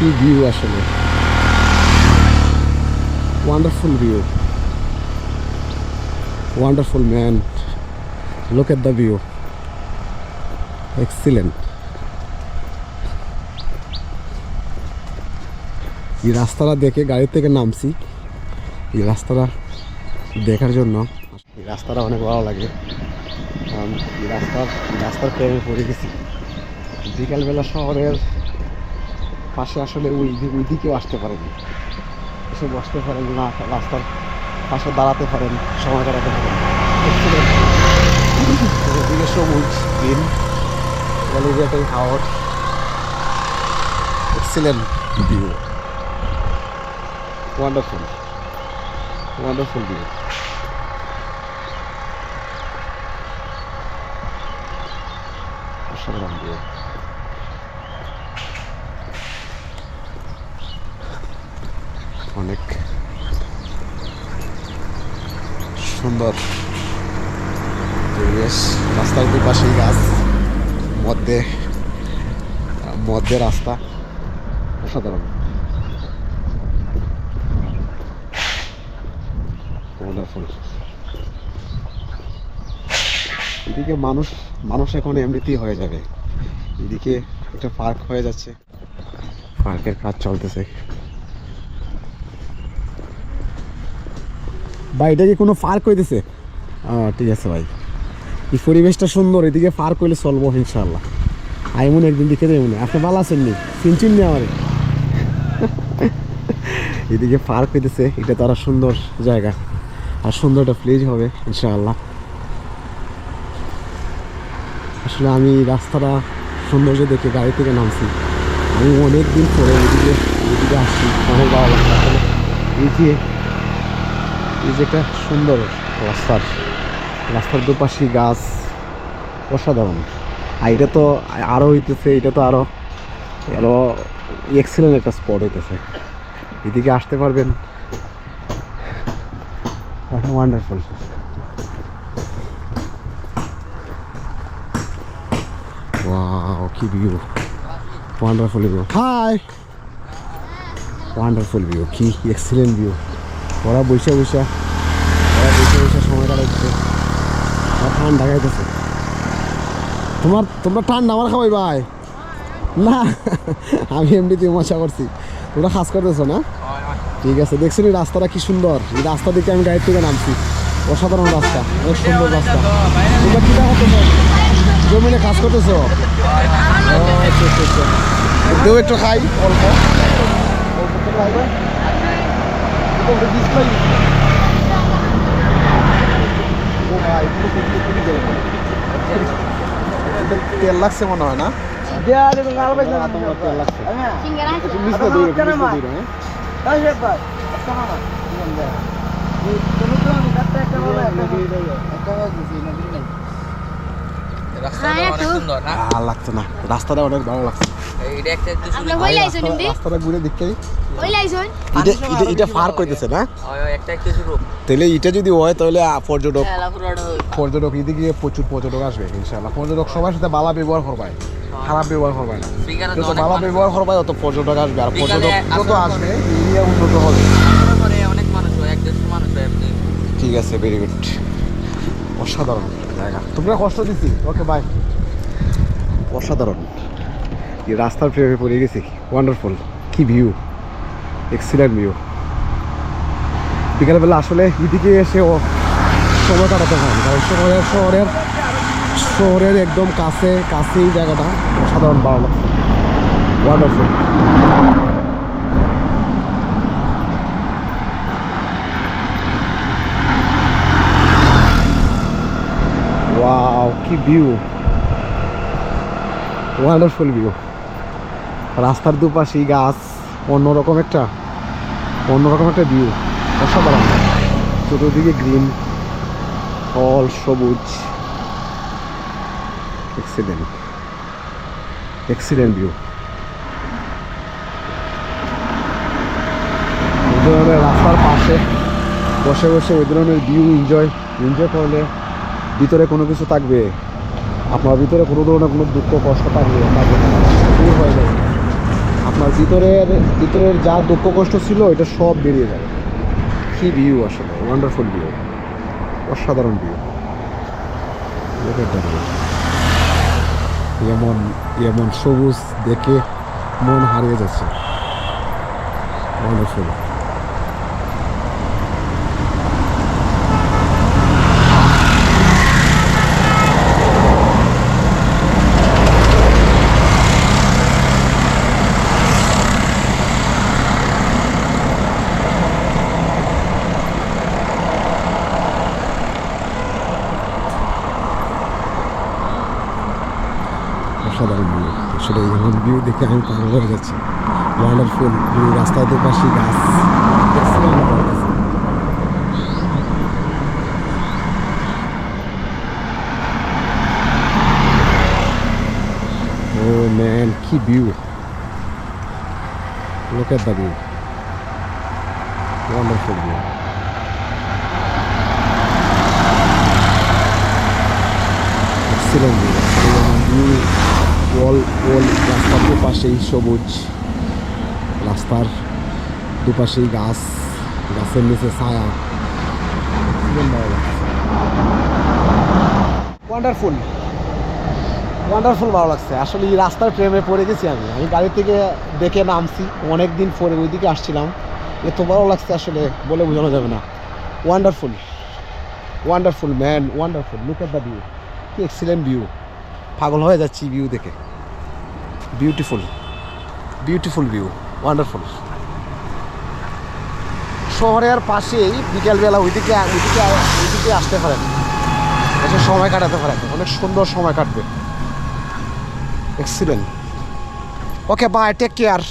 কি ভিউ আসলে? Wonderful view wonderful man লোক এট দ্য ভিউ এক্সিলেন্ট এই রাস্তাটা দেখে গাড়ি থেকে নামছি। এই রাস্তাটা দেখার জন্য। এই রাস্তাটা অনেক ভালো লাগে। কারণ এই রাস্তার রাস্তার প্রেমে পড়ে গেছি। বিকালবেলা শহরের পাশে আসলে ওই ওই দিকেও আসতে পারেন। এসে বসতে পারেন না রাস্তার পাশে দাঁড়াতে পারেন সময় কাটাতে পারেন। এদিকে সবুজ গ্রিন এলিভেটিং হাওয়ার excellent. View wonderful wonderful view অসাধারণ ভিউ অনেক সুন্দর পরিবেশ। রাস্তার দুই পাশেই গাছ, মধ্যে মধ্যে রাস্তা। অসাধারণ। এদিকে মানুষ মানুষ এখন এমনিতেই হয়ে যাবে। এদিকে একটা পার্ক হয়ে যাচ্ছে। পার্কের কাজ চলতেছে। ভাই, এটা কি কোনো পার্ক হইতেছে? ঠিক আছে ভাই। এই পরিবেশটা সুন্দর, এদিকে পার্ক হইলে চলবো ইনশাল্লাহ আইমন একদিন দেখে যাই মনে আপনি ভালো আছেন নি? চিনচিন নি আমার? এদিকে পার্ক হইতেছে, এটা তো আরও সুন্দর জায়গা। আর সুন্দর একটা প্লেস হবে, ইনশাআল্লাহ। আসলে আমি রাস্তাটা সৌন্দর্য দেখে গাড়ি থেকে নামছি। আমি অনেক দিন পরে এদিকে এদিকে আসছি। লাগছে আসলে এই যে এই যে একটা সুন্দর রাস্তার রাস্তার দুপাশে গাছ, অসাধারণ। আর এটা তো আরও হইতেছে, এটা তো আরও আরও এক্সেলেন্ট একটা স্পট হইতেছে। এদিকে আসতে পারবেন। ওয়ান্ডারফুল ওয়াও কি view wonderful view hi wonderful view কি এক্সিলেন্ট ভিউ ওরা বৈশা বৈশা ওরা বৈশা বৈশা সময় কাটাচ্ছে। আর ঠান্ডা গাইতেছে তোমার তোমরা ঠান্ডা আমার খাওয়াই ভাই। না আমি এমনিতে মজা করছি। তোমরা খাস করতেছো না? ঠিক আছে দেখছেন এই রাস্তাটা কি সুন্দর? এই রাস্তা দিকে আমি গাড়ি থেকে নামছি। অসাধারণ রাস্তা অনেক সুন্দর রাস্তা। তোমরা কি দেখো তোমরা জমিনে কাজ করতেছো? আচ্ছা, আচ্ছা, আচ্ছা। একটু খাই। অল্প। অল্প অল্প ডিসপ্লে ও ভাই তেল লাগছে মনে হয় না? হ্যাঁ, হ্যাঁ। না। রাস্তাটা অনেক ভালো লাগছে। একটা রাস্তাটা ঘুরে দেখতে কই লাইছেন? এটা এটা এটা ফার কইতেছে না? একটা শুরু তাহলে এটা যদি হয় তাহলে পর্যটক পর্যটক এদিকে প্রচুর পর্যটক আসবে ইনশাআল্লাহ। পর্যটক সবার সাথে ভালো ব্যবহার করবাই খারাপ ব্যবহার করবাই না। যত ভালো ব্যবহার করবাই অত পর্যটক আসবে। আর পর্যটক যত আসলে- আসবে এরিয়া উন্নত হবে। অনেক মানুষ হয় এক দেড়শো মানুষ হয় ঠিক আছে ভেরি গুড অসাধারণ জায়গা। তোমরা কষ্ট ওকে বাই অসাধারণ। এই রাস্তার প্রেমে পড়ে গেছি ওয়ান্ডারফুল কি ভিউ এক্সিলেন্ট ভিউ বিকালবেলা আসলে এদিকে এসে ও সময় কাটাতে হয় কারণ শহরের শহরের শহরের একদম কাছে, কাছেই জায়গাটা সাধারণ ভালো লাগছে ওয়ান্ডারফুল ওয়াও কি ভিউ ওয়ান্ডারফুল ভিউ রাস্তার দুপাশেই গাছ, অন্যরকম একটা অন্যরকম একটা ভিউ অসাধারণ। চতুর্দিকে গ্রিন ফল সবুজ। এক্সিলেন্ট এক্সিলেন্ট ভিউ রাস্তার পাশে বসে বসে ওই ধরনের ভিউ এনজয় এনজয় করলে ভিতরে কোনো কিছু থাকবে। আপনার ভিতরে কোনো ধরনের কোনো দুঃখ, কষ্ট থাকবে। দূর হয়ে যাবে। আপনার ভিতরের ভিতরের যা দুঃখ কষ্ট ছিল, এটা সব বেরিয়ে যাবে কি ভিউ আসলে? ওয়ান্ডারফুল ভিউ অসাধারণ ভিউ এমন এমন সবুজ দেখে মন হারিয়ে যাচ্ছে। ওয়ান্ডারফুল অসাধারণ ভিউ আসলে এমন ভিউ দেখে আমি পাগল হয়ে যাচ্ছি ওয়ান্ডারফুল ভিউ রাস্তার দুপাশে গাছ দেখছিলাম আমার কাছে। ও ম্যান কি view Look at the view. Wonderful view. Excellent view. View wall wall রাস্তার দুপাশেই সবুজ রাস্তার দুপাশেই গাছ, গাছের নিচে ছায়া। ওয়ান্ডারফুল ওয়ান্ডারফুল ভালো লাগছে। আসলে এই রাস্তার প্রেমে পড়ে গেছি আমি। আমি গাড়ি থেকে দেখে নামছি। অনেক দিন পরে ওইদিকে আসছিলাম। এত ভালো লাগছে আসলে, বলে বোঝানো যাবে না। Wonderful wonderful man wonderful look at the view কি এক্সিলেন্ট ভিউ পাগল হয়ে যাচ্ছি ভিউ দেখে। বিউটিফুল বিউটিফুল ভিউ ওয়ান্ডারফুল শহরের পাশেই বিকেলবেলা ওইদিকে ওইদিকে ওইদিকে আসতে পারেন। এসে সময় কাটাতে পারেন। অনেক সুন্দর সময় কাটবে। Excellent okay bye take care